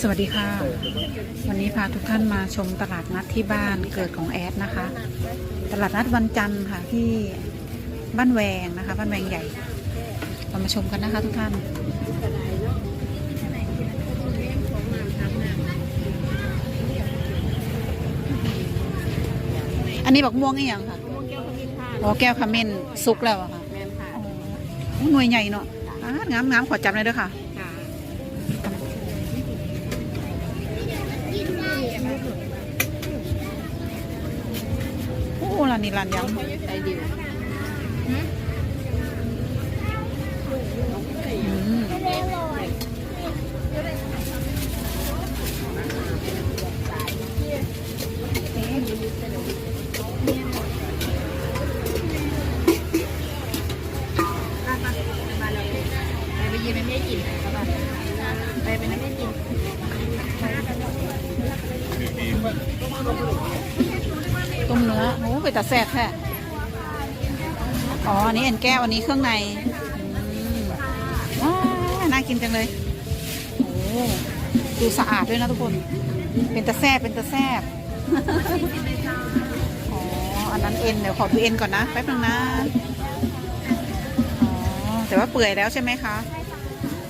สวัสดีค่ะ วันนี้พาทุกท่านมาชมตลาดนัดที่บ้านเกิดของแอดนะคะ ตลาดนัดวันจันทร์ค่ะที่บ้านแวงนะคะ บ้านแวงใหญ่ เรามาชมกันนะคะทุกท่าน อันนี้บักม่วงอีกอย่างค่ะม่วงแก้วขมิ้นค่ะอ๋อแก้วขมิ้นซุกแล้วอะค่ะแมนค่ะอ๋อหน่วยใหญ่เนาะอ่างามงามขอจับเลยด้วยค่ะ ค่ะโเนื้อโอ้ไปแต่แซ่บแท้อ๋อ อันนี้เอ็นแก้ว อันนี้เครื่องในว้าน่ากินจังเลย โอ้ดูสะอาดด้วยนะทุกคน เป็นตะแซ่บเป็นตะแซ่บอ๋อ อันนั้นเอ็น เดี๋ยวขอดูเอ็นก่อนนะ แป๊บนึงนะ อ๋อ แต่ว่าเปื่อยแล้วใช่ไหมคะ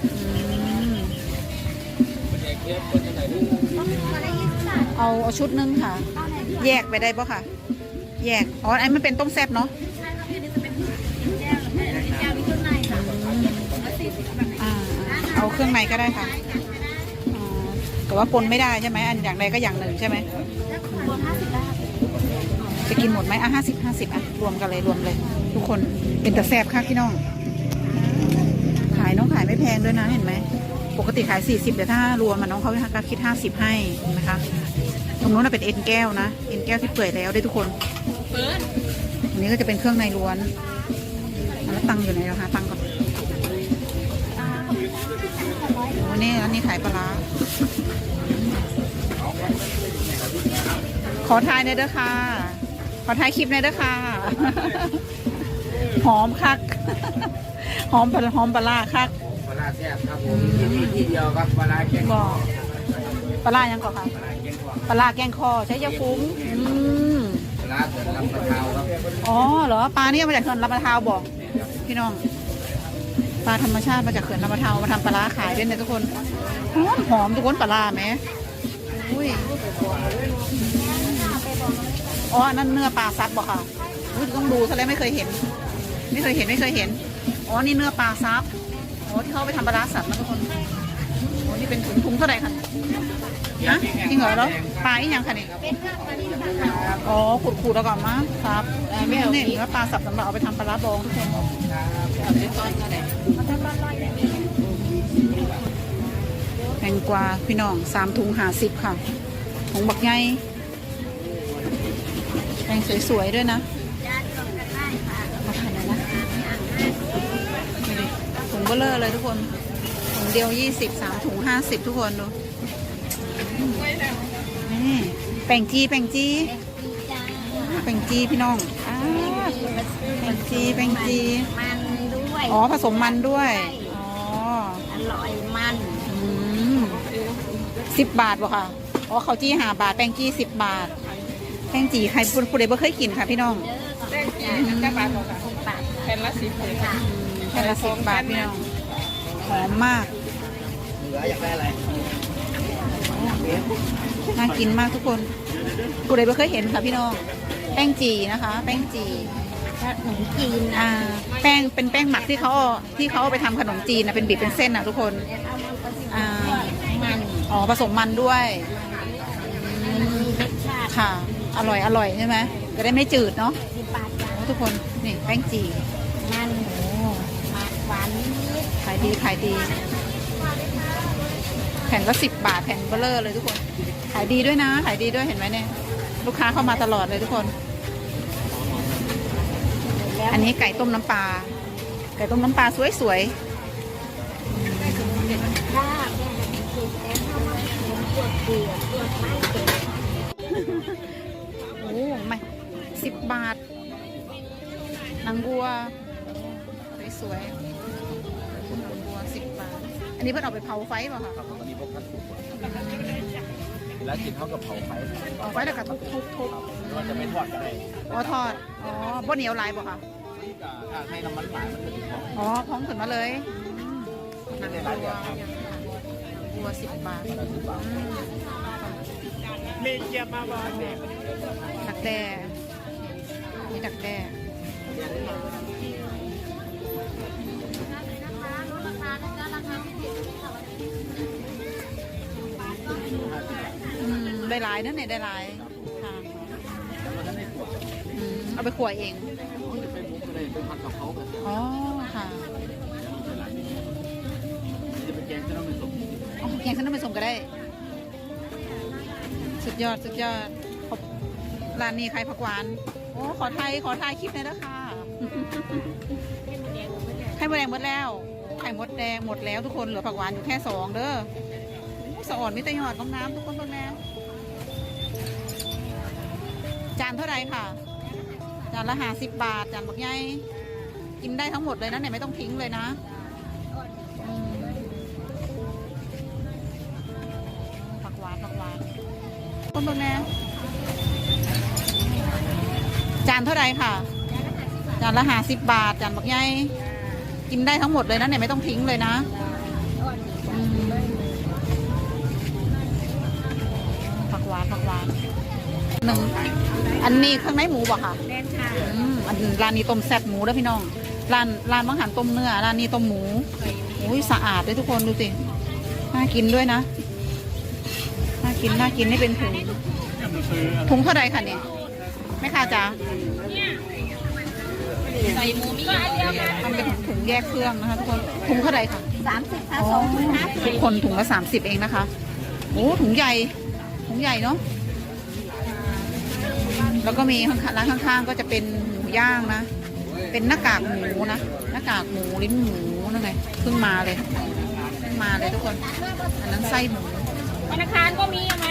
อืมเอาเอาชุดหนึงค่ะ แยกไปได้ปะค่ะ แยก อ๋อ อันนมันเป็นต้มแซ่บเนาะอ่าเอาเครื่องในก็ได้ค่ะ อ๋อ แต่ว่าปนไม่ได้ใช่ไหม อันอย่างใดก็อย่างหนึ่งใช่ไหมจะกินหมดไหมอะห้าสิบห้าสิบอะ รวมกันเลยรวมเลย ทุกคน เป็นแต่แซ่บค่ะพี่น้อง ขายน้องขายไม่แพงด้วยนะเห็นไหม ปกติขาย 40 แต่ถ้ารวมมันน้องเขาก็คิด 50 ให้นะคะ ตรงนู้นนะเป็นเอ็นแก้วนะ เอ็นแก้วที่เปื่อยแล้วด้วยทุกคน อันนี้ก็จะเป็นเครื่องในล้วนแล้วตังค์อยู่ไหนเราหาตังค์ก่อนโอ้นี่อันนี้ขายปลาร้าขอทายหน่อยเด้อค่ะ ขอทายคลิปหน่อยเด้อค่ะ หอมคัก หอมปลาหอมปลาร้าคักปลาร้าแซ่บครับผมมีที่เดียวครับปลาร้าแกงบอกปลาร้ายังก่อนค่ะปลาร้าแกงกวางปลาร้าแกงคอใช้ยาฟุ้งอืมปลาร้าเกิดลำปะเทาครับอ๋อเหรอปลาเนี่ยมาจากเขื่อนลำปะเทาบอกพี่น้องปลาธรรมชาติมาจากเขื่อนลำปะเทามาทำปลาร้าขายด้วยนะทุกคนหอมหอมทุกคนปลาร้าไหมอุ้ยอ๋ออันนั่นเนื้อปลาซับบอกค่ะอุ้ยต้องดูซะแล้วไม่เคยเห็น ไม่เคยเห็นไม่เคยเห็นอ๋อนี่เนื้อปลาซับอ๋อที่เขาเอาไปทำปลาร้าสับนะทุกคน อ๋อนี่เป็นถุงถุงเท่าไหร่คะฮะจริงเหรอแล้วปลาอีกอย่างคะเนี่ยอ๋อขูดขูดๆแล้วก่อนมั้งครับไม่เอาเนี่ยแล้วปลาสับสำหรับเอาไปทำปลาร้าบองทุกคนเอาไปก้อนก็ได้แตงกวาพี่น้องสามถุงหาสิบค่ะถุงบักไงแตงสวยๆด้วยนะมาขายไหนนะดูดิถุงเบลเลอร์เลยทุกคนถุง เดียวยี่สิบสามถุงห้าสิบทุกคนดูนี่แป้งจีแป้งจีแป้งจีพี่น้องอ้าวแป้งจีแป้งจี มันด้วยอ๋อผสมมันด้วย อ๋อ อร่อยมันอืมสิบบาทบ่ค่ะ อ๋อเขาวจี้หาบาท แป้งจี้สิบบาท แป้งจีใครพูดพูดเลยบ่เคยกินค่ะพี่น้องแป้งจีนกระบาดของบาทแผ่นละสิบเลยค่ะแค่ละสิบบาทพี่น้องหอมมากเห ลืออยากได้อะไรน่ากินมากทุกคนกูเลยบ่เคยเห็นค่ะพี่น้อง แป้งจีนะคะ แป้งจีขนมจีนนะอ่าแป้งเป็นแป้งหมักที่เขาเอาที่เขาเอาไปทำขนมจีนนะเป็นบีบเป็นเส้นนะทุกคนอ่ามันอ๋อผสมมันด้วยมันมีรสชาติค่ะ อร่อยอร่อยใช่ไหมจะได้ไม่จืดเนาะสิบบาทจ้ะทุกคนนี่แป้งจีมันหวานนิดขายดีขายดี แผ่นละสิบบาทแผ่นเบลเลอร์เลยทุกคน ขายดีด้วยนะ ขายดีด้วยเห็นไหมเนี่ย ลูกค้าเข้ามาตลอดเลยทุกคน อันนี้ไก่ต้มน้ำปลา ไก่ต้มน้ำปลาสวยถ้าแม่เก็บแล้วยนปวดเปลือกปวดไม่เก็บๆโอ้ไม่สิบบาทนางบัว สวยๆ นางบัวสิบบาทอันนี้เพิ่นเอาไปเผาไฟเปล่ะคะครับอันนี้พวกท่านแล้วกินเท่ากับเผาไฟเอาไว้แล้วก็ทุบทุบทุบหรือว่าจะไม่ทอดก็ได้อ๋อทอดอ๋อบ่เหนียวหลายบ่ค่ะถ้าให้น้ำมันหวานมันจะถึงของอ๋อพร้อมขึ้นมาเลยอืมนั่นในร้านเดียวครับตัวสิบบาทละสิบบาทมีเกียร์มาบอลเด็กดักแด้นี่ดักแด้นะคะ อืมได้หลายนั่นเนี่ยได้หลายค่ะแล้วมันไม่ถั่วอืมเอาไปขั่วเองมันจะเป็นมุกก็ได้เป็นผัดกับเขาแบบอ๋อค่ะจะเป็นแกงที่เราไม่สมอ๋อแกงเส้นน้ำมันสมก็ได้ สุดยอดสุดยอดขอบร้านนี้ใครผักหวานโอ้ขอไทยขอถ่ายคลิปหน่อยนะคะไข่มดแดงหมดแล้ว ไข่มดแดงหมดแล้วทุกคนเหลือผักหวานอยู่แค่สองเด้อโอ้สะอ่อนมิตรยอดน้ำน้ำทุกคนเบิ่งแน่จานเท่าไรค่ะ จานละห้าสิบบาท จานบักใหญ่กินได้ทั้งหมดเลยนะเนี่ยไม่ต้องทิ้งเลยนะผักหวานผักหวานคนเบิ่งแน่จานเท่าไรค่ะ จานละห้าสิบบาท จานบักใหญ่ กินได้ทั้งหมดเลยนะเนี่ยไม่ต้องทิ้งเลยนะอืมผักหวานผักหวานหนึ่งอันนี้ข้างในหมูบ่ค่ะแน่นค่ะอืมอันร้านนี้ต้มแซ่บหมูเด้อพี่น้องร้านร้านบางหันต้มเนื้อร้านนี้ต้มหมูโอ้ยสะอาดด้วยทุกคนดูสิน่ากินด้วยนะน่ากินน่ากินนี่เป็นถุงถุงเท่าไรคะเนี่ยแม่ค้าจ๋า ใส่หมูมีอันเดียวกันทำเป็นถุงแยกเครื่องนะคะทุกคนถุงเท่าไรคะสามสิบค่ะสองถุงห้าสิทุบกคนถุงละสามสิบเองนะคะโอ้ถุงใหญ่ถุงใหญ่เนาะแล้วก็มีข้างๆร้านข้างๆ ก็จะเป็นหมูย่างนะ เป็นหน้ากากหมูนะหน้ากากหมูลิ้นหมูนั่นไงเพิ่งมาเลยเพิ่งมาเลยทุกคนอันนั้นไส้หมูธนาคารก็มีไหม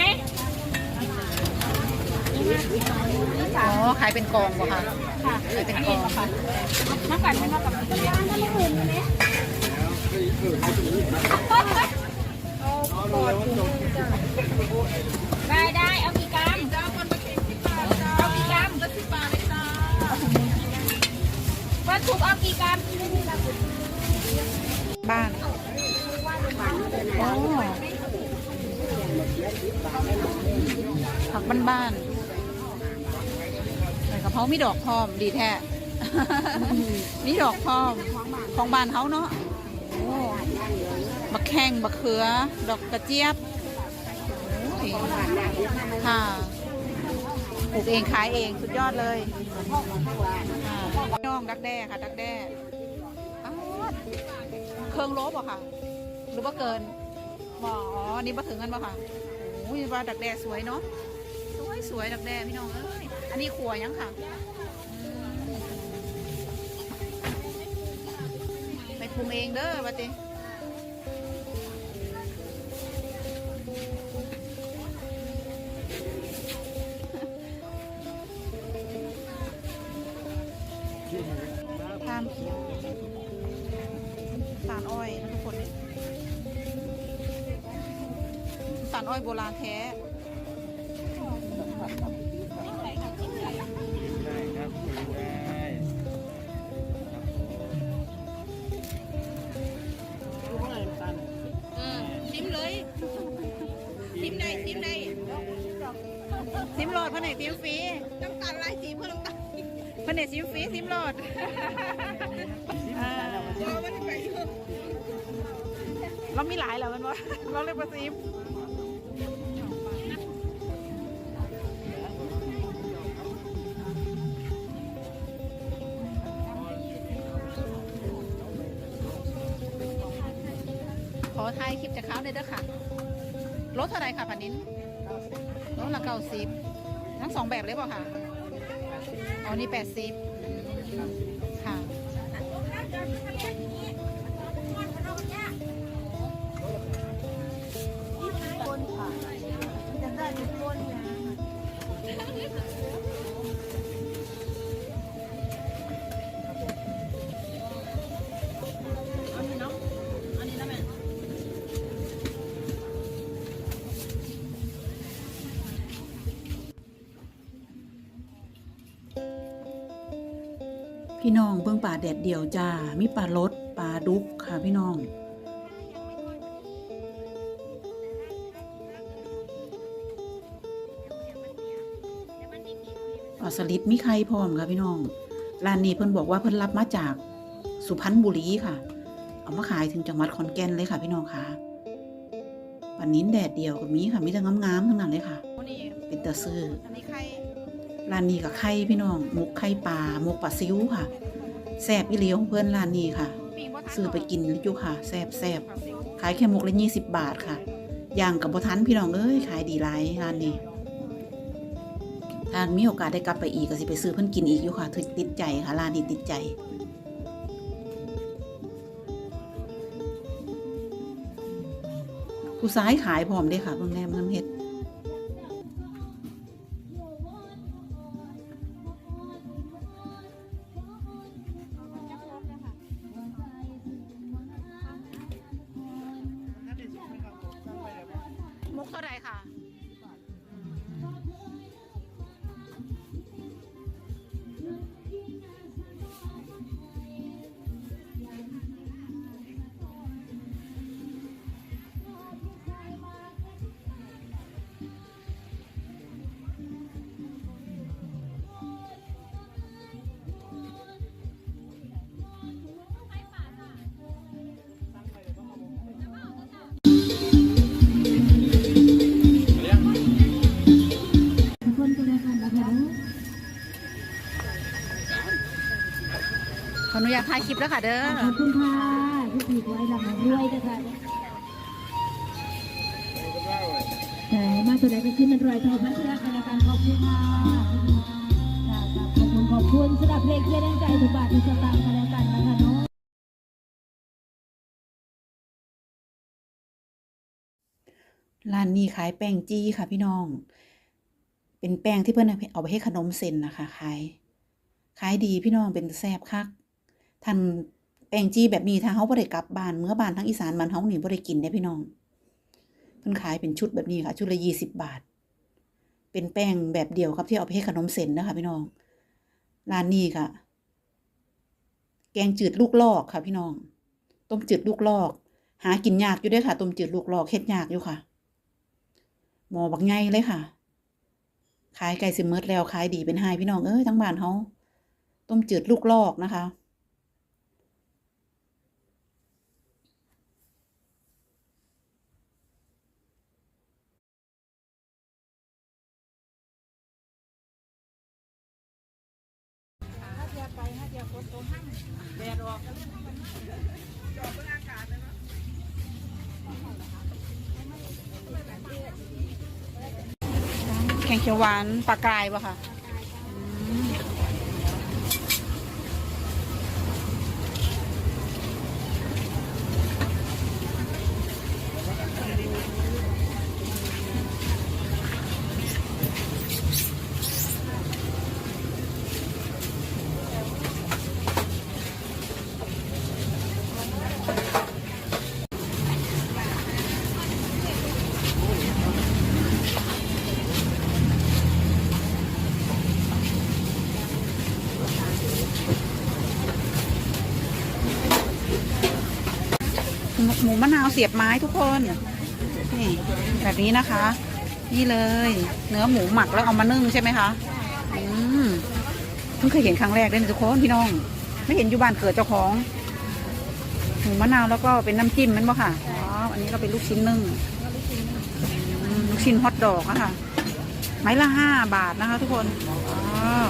อ๋อขายเป็นกองป่ะคะค่ะขายเป็นกองน้ำกันไม่เท่ากับธนาคารนั่นไม่อื่นเลยได้ได้เอากี่กรัมเอากี่กรัมวัตถุเอากี่กรัมบ้านอ๋อผักบ้านๆใส่กะ เพรามีดอกพร้อมดีแท้มีดอกพร้อมของบ้านเขาเนาะโอ้บักแข้งบักเขือ ดอกกระเจี๊ยบโอ้ยค่ะปลูกเองขายเองสุดยอดเลยค่ะย่องดักแด้ค่ะ ดักแด้อ้าวเครื่องโลบเหรอค่ะ หรือว่าเกินบ่อ๋ออันนี่มาถึงกันป่ะค่ะโอ้ยว่าดักแด้สวยเนาะ สวยสวยดักแด้พี่น้องเอ้ย อันนี้ขัวยังค่ะไปปรุงเองเด้อบัดนี้ตามเขียวสารอ้อยนะทุกคนสารอ้อยโบราณแท้ ซิมโหลดเพื่อนไหนซิมฟรีต้องการไล่สีเพื่อนต้องการเพื่อนไหนซิมฟรีซิมโหลดอ่าเรามีหลายแล้วมันว่าเราเรียกว่าซิมขอถ่ายคลิปจากเขาเลยเด้อค่ะ รถเท่าไรค่ะพันนินรถละเก้าสิบ ทั้งสองแบบเลยเปล่าค่ะอ๋อนี่แปดสิบ พี่น้องเบิ่งป่าแดดเดียวจ้า มีปลาลดปลาดุกค่ะพี่น้องปลาสลิดมีไข่พร้อมค่ะพี่น้อง ร้านนี้เพิ่นบอกว่าเพิ่นรับมาจากสุพรรณบุรีค่ะ เอามาขายถึงจังหวัดขอนแก่นเลยค่ะพี่น้องค่ะปันนี้แดดเดียวก็มีค่ะ มีแต่งามๆทั้งนั้นเลยค่ะ เป็นตะซื้ออันนี้ใค ร้านนี้กับไข่พี่น้องหมกไข่ปลาหมกปลาซิวค่ะแซ่บอีเลียของเพื่อนร้านนี้ค่ะ ซื้อไปกินอยู่ค่ะแซ่บแซบขายแค่หมกละยี่สิบบาทค่ะย่างกับบทันพี่น้องเอ้ยขายดีหลายร้านนี้ถ้ามีโอกาสได้กลับไปอีกก็สิไปซื้อเพิ่อนกินอีกอยู่ค่ะถึกติดใจค่ะร้านนี้ติดใจผู้ซ้ายขายพร้อมเด้ค่ะเบิ่งแนมน้ำเฮ็ด นุญาตถ่ายคลิปแล้วค่ะเด้อขอบคุณค่ะที่ผีไว้หลังด้วยนะคะแต่มาตัวใดก็ขึ้นมันรอยทองมาเชื่อกันแล้วกันขอบคุณค่ะขอบคุณขอบคุณสำหรับเพลงเชียร์แรงใจทุกบาททุกสตางค์กันแล้วกันนะคะเนาะร้านนี้ขายแป้งจี้ค่ะพี่น้อง เป็นแป้งที่เพื่อนเอาไปให้ขนมเส้นนะคะขายขายดีพี่น้องเป็นแซ่บคัก ท่านแป้งจี้แบบนี้ถ้าเขาบ่ได้กลับบ้านเมื่อบ้านทั้งอีสานบ้านเฮานี่บ่ได้กินได้พี่น้องเพิ่นขายเป็นชุดแบบนี้ค่ะ ชุดละยี่สิบบาท เป็นแป้งแบบเดียวครับที่เอาไปให้ขนมเส้นนะคะพี่น้องร้านนี้ค่ะ แกงจืดลูกลอกค่ะ พี่น้อง ต้มจืดลูกลอก หากินยากอยู่ด้วยค่ะ ต้มจืดลูกลอกเฮ็ดยากอยู่ค่ะหมอบักไงเลยค่ะ ขายไก่สิเมิดแล้วขายดีเป็นไฮพี่น้องเอ้ยทั้งบ้านเขาต้มจืดลูกลอกนะคะ เขียวหวานปลากรายปะค่ะอืม หมูมะนาวเสียบไม้ทุกคนนี่แบบนี้นะคะ นี่เลย เนื้อหมูหมักแล้วเอามานึ่งใช่ไหมคะอืมเพิ่งเคยเห็นครั้งแรกเลยนะทุกคนพี่น้อง ไม่เห็นอยู่บ้านเกิดเจ้าของหมูมะนาวแล้วก็เป็นน้ำจิ้มมันบ่ค่ะอ๋ออันนี้ก็เป็นลูกชิ้นนึ่งลูกชิ้นฮอทดอกอะค่ะไม้ละห้าบาทนะคะ ทุกคนว้าว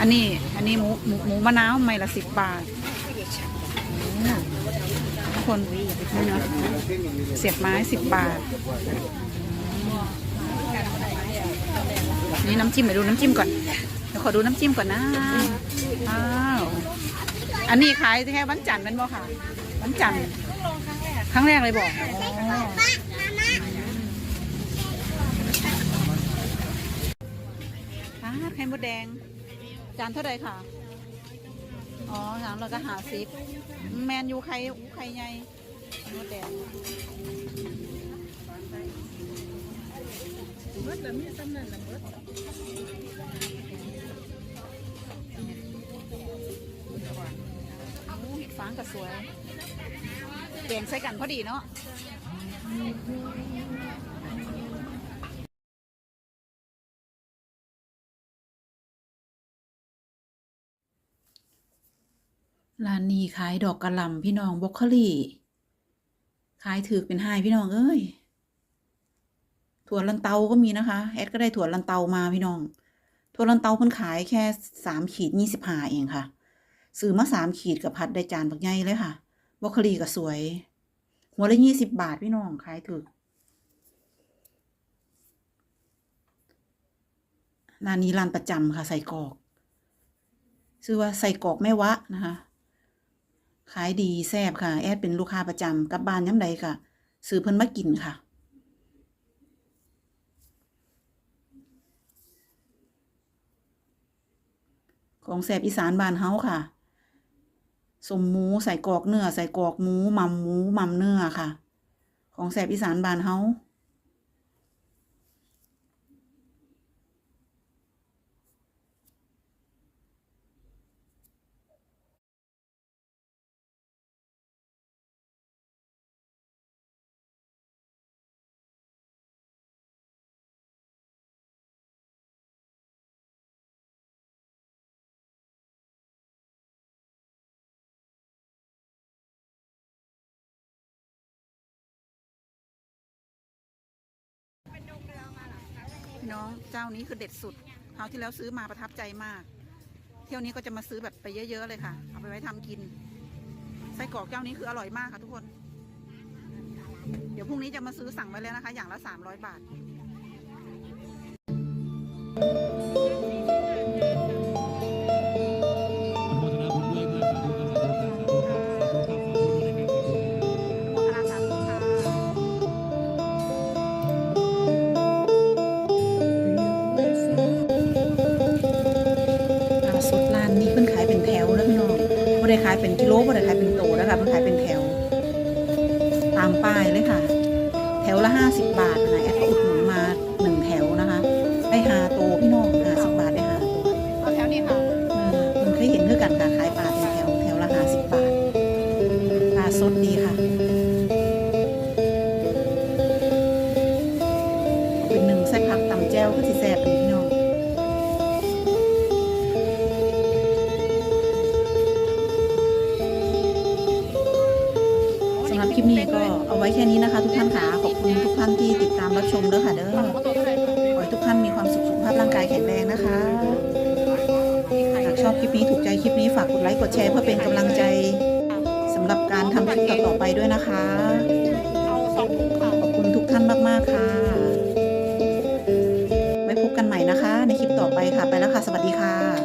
อันนี้ อันนี้หมูหมูหมูมะนาวไม้ละสิบบาท คนนี่นะเสียบไม้สิบบาท นี่น้ำจิ้มไปดูน้ำจิ้มก่อนเดี๋ยวขอดูน้ำจิ้มก่อนนะอ้าวอันนี้ขายแค่วันจันทร์เป็นบ่ค่ะวันจันทร์ครั้งแรกเลยบอกอ๋ออ่าไข่มดแดง จานเท่าไรค่ะ อ๋อจานเราก็หาซิปแมนยูไข่ ข่ใหญ่ไข่มดแดงฟางก็สวยแกงใส่กันพอดีเนาะ ร้านนี้ขายดอกกระหล่ำพี่น้องบรอกโคลี่ขายถือเป็นไห้พี่น้องเอ้ยถั่วลันเตาก็มีนะคะ แอดก็ได้ถั่วลันเตามาพี่น้อง ถั่วลันเตาเพิ่นขายแค่สามขีดยี่สิบห้าเองค่ะ ซื้อมาสามขีดกับพัดได้จานบักใหญ่เลยค่ะบรอกโคลีก็สวย หัวละยี่สิบบาทพี่น้องขายถือร้านนี้ร้านประจำค่ะใส่กอก ชื่อว่าใส่กอกแม่วะนะคะ ขายดีแซ่บค่ะ แอดเป็นลูกค้าประจำกลับบ้านย้ำใดค่ะ ซื้อเพิ่นมากินค่ะ ของแซ่บอีสานบ้านเฮาค่ะสมหมูใส่กรอกเนื้อใส่กรอกหมูหม่ำหมูหม่ำเนื้อค่ะ ของแซ่บอีสานบ้านเฮา พี่น้องเจ้านี้คือเด็ดสุดคราวที่แล้วซื้อมาประทับใจมาก เที่ยวนี้ก็จะมาซื้อแบบไปเยอะๆเลยค่ะ เอาไปไว้ทำกิน ไส้กรอกเจ้านี้คืออร่อยมากค่ะทุกคน เดี๋ยวพรุ่งนี้จะมาซื้อสั่งไว้แล้วนะคะ อย่างละสามร้อยบาท ได้ขายเป็นกิโลบ่ได้ขายเป็นโตนะคะมันขายเป็นแถว ตามป้ายเลยค่ะ แถวละห้าสิบบาทนะแอดก็อุดหนุนมาหนึ่งแถวนะคะได้หา หรับคลิปนี้ก็เอาไว้แค่นี้นะคะ ทุกท่านค่ะขอบคุณทุกท่านที่ติดตามรับชมเด้อค่ะเด้อขอให้ทุกท่านมีความสุขสุขภาพร่างกายแข็งแรงนะคะหากชอบคลิปนี้ถูกใจคลิปนี้ฝากกดไลค์กดแชร์เพื่อเป็นกำลังใจสำหรับการทำคลิปต่อๆไปด้วยนะคะเอาสองถุงค่ะขอบคุณทุกท่านมากๆค่ะไว้พบกันใหม่นะคะ ในคลิปต่อไปค่ะไปแล้วค่ะ สวัสดีค่ะ